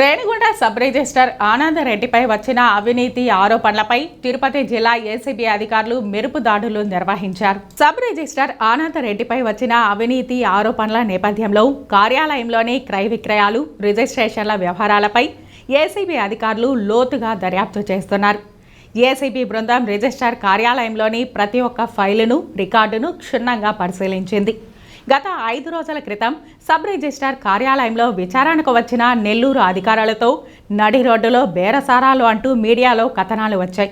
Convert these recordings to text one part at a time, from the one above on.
Renigunta sub register ఆనందరెడ్డిపై వచ్చిన అవినీతి ఆరోపణలపై తిరుపతి జిల్లా ఏసీబీ అధికారులు మెరుపు దాడులు నిర్వహించారు. సబ్ రిజిస్టర్ ఆనందరెడ్డిపై వచ్చిన అవినీతి ఆరోపణల నేపథ్యంలో కార్యాలయంలోని క్రయ విక్రయాలు రిజిస్ట్రేషన్ల వ్యవహారాలపై ఏసీబీ అధికారులు లోతుగా దర్యాప్తు చేస్తున్నారు. ఏసీబీ బృందం రిజిస్ట్రార్ కార్యాలయంలోని ప్రతి ఒక్క ఫైలును రికార్డును క్షుణ్ణంగా పరిశీలించింది. గత ఐదు రోజుల క్రితం సబ్ రిజిస్ట్రార్ కార్యాలయంలో విచారణకు వచ్చిన నెల్లూరు అధికారులతో నడి రోడ్డులో బేరసారాలు అంటూ మీడియాలో కథనాలు వచ్చాయి.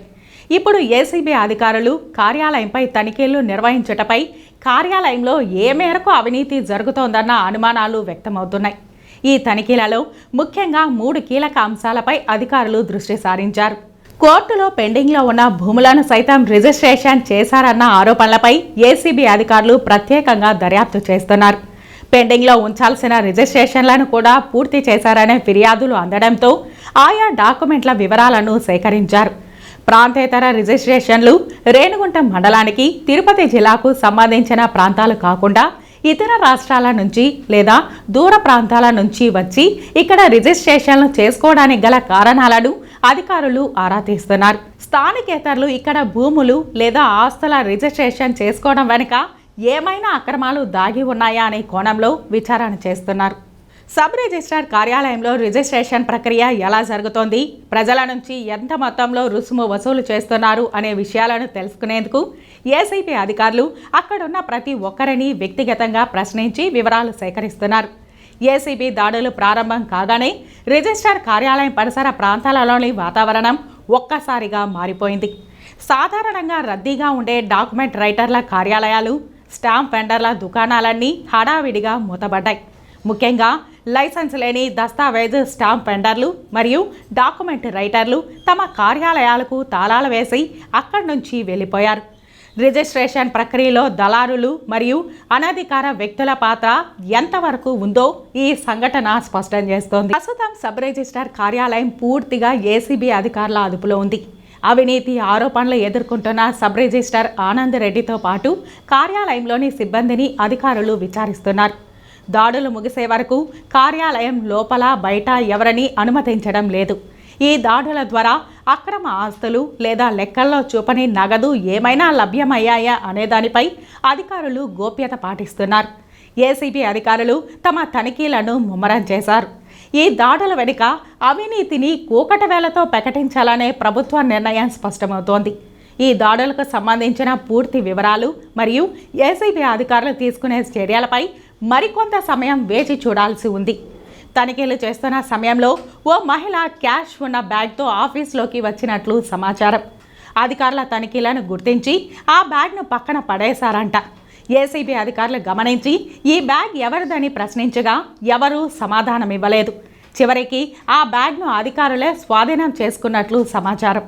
ఇప్పుడు ఏసీబీ అధికారులు కార్యాలయంపై తనిఖీలు నిర్వహించుటపై కార్యాలయంలో ఏ మేరకు అవినీతి జరుగుతోందన్న అనుమానాలు వ్యక్తమవుతున్నాయి. ఈ తనిఖీలలో ముఖ్యంగా మూడు కీలక అంశాలపై అధికారులు దృష్టి సారించారు. కోర్టులో పెండింగ్లో ఉన్న భూములను సైతం రిజిస్ట్రేషన్ చేశారన్న ఆరోపణలపై ఏసీబీ అధికారులు ప్రత్యేకంగా దర్యాప్తు చేస్తున్నారు. పెండింగ్లో ఉంచాల్సిన రిజిస్ట్రేషన్లను కూడా పూర్తి చేశారనే ఫిర్యాదులు అందడంతో ఆయా డాక్యుమెంట్ల వివరాలను సేకరించారు. ప్రాంతేతర రిజిస్ట్రేషన్లు రేణుగుంట మండలానికి తిరుపతి జిల్లాకు సంబంధించిన ప్రాంతాలు కాకుండా ఇతర రాష్ట్రాల నుంచి లేదా దూర ప్రాంతాల నుంచి వచ్చి ఇక్కడ రిజిస్ట్రేషన్లు చేసుకోవడానికి గల కారణాలను అధికారులు ఆరా తీస్తున్నారు. స్థానికేతరులు ఇక్కడ భూములు లేదా ఆస్తుల రిజిస్ట్రేషన్ చేసుకోవడం వెనుక ఏమైనా అక్రమాలు దాగి ఉన్నాయా అనే కోణంలో విచారణ చేస్తున్నారు. సబ్ రిజిస్ట్రార్ కార్యాలయంలో రిజిస్ట్రేషన్ ప్రక్రియ ఎలా జరుగుతోంది? ప్రజల నుంచి ఎంత మొత్తంలో రుసుము వసూలు చేస్తున్నారు అనే విషయాలను తెలుసుకునేందుకు ఏసీపీ అధికారులు అక్కడున్న ప్రతి ఒక్కరిని వ్యక్తిగతంగా ప్రశ్నించి వివరాలు సేకరిస్తున్నారు. ఏసీబీ దాడులు ప్రారంభం కాగానే రిజిస్టార్ కార్యాలయం పరిసర ప్రాంతాలలోని వాతావరణం ఒక్కసారిగా మారిపోయింది. సాధారణంగా రద్దీగా ఉండే డాక్యుమెంట్ రైటర్ల కార్యాలయాలు స్టాంప్ వెండర్ల దుకాణాలన్నీ హడావిడిగా మూతబడ్డాయి ముఖ్యంగా లైసెన్స్ లేని దస్తావేజ్ స్టాంప్ వెండర్లు మరియు డాక్యుమెంట్ రైటర్లు తమ కార్యాలయాలకు తాళాలు వేసి అక్కడి నుంచి వెళ్ళిపోయారు. రిజిస్ట్రేషన్ ప్రక్రియలో దళారులు మరియు అనధికార వ్యక్తుల పాత్ర ఎంతవరకు ఉందో ఈ సంఘటన స్పష్టం చేస్తోంది. ప్రస్తుతం సబ్ రిజిస్ట్రార్ కార్యాలయం పూర్తిగా ఏసీబీ అధికారుల అదుపులో ఉంది. అవినీతి ఆరోపణలు ఎదుర్కొంటున్న సబ్ రిజిస్టర్ ఆనంద్ రెడ్డితో పాటు కార్యాలయంలోని సిబ్బందిని అధికారులు విచారిస్తున్నారు. దాడులు ముగిసే వరకు కార్యాలయం లోపల బయట ఎవరిని అనుమతించడం లేదు. ఈ దాడుల ద్వారా అక్రమ ఆస్తులు లేదా లెక్కల్లో చూపని నగదు ఏమైనా లభ్యమయ్యాయా అనే దానిపై అధికారులు గోప్యత పాటిస్తున్నారు. ఏసీబీ అధికారులు తమ తనిఖీలను ముమ్మరం చేశారు. ఈ దాడుల వెనుక అవినీతిని కూకటవేలతో ప్రకటించాలనే ప్రభుత్వ నిర్ణయం స్పష్టమవుతోంది. ఈ దాడులకు సంబంధించిన పూర్తి వివరాలు మరియు ఏసీబీ అధికారులు తీసుకునే చర్యలపై మరికొంత సమయం వేచి చూడాల్సి ఉంది. తనిఖీలు చేస్తున్న సమయంలో ఓ మహిళ క్యాష్ ఉన్న బ్యాగ్తో ఆఫీస్లోకి వచ్చినట్లు సమాచారం. అధికారుల తనిఖీలను గుర్తించి ఆ బ్యాగ్ను పక్కన పడేశారంట. ఏసీబీ అధికారులు గమనించి ఈ బ్యాగ్ ఎవరిదని ప్రశ్నించగా ఎవరూ సమాధానం ఇవ్వలేదు చివరికి ఆ బ్యాగ్ను అధికారులే స్వాధీనం చేసుకున్నట్లు సమాచారం.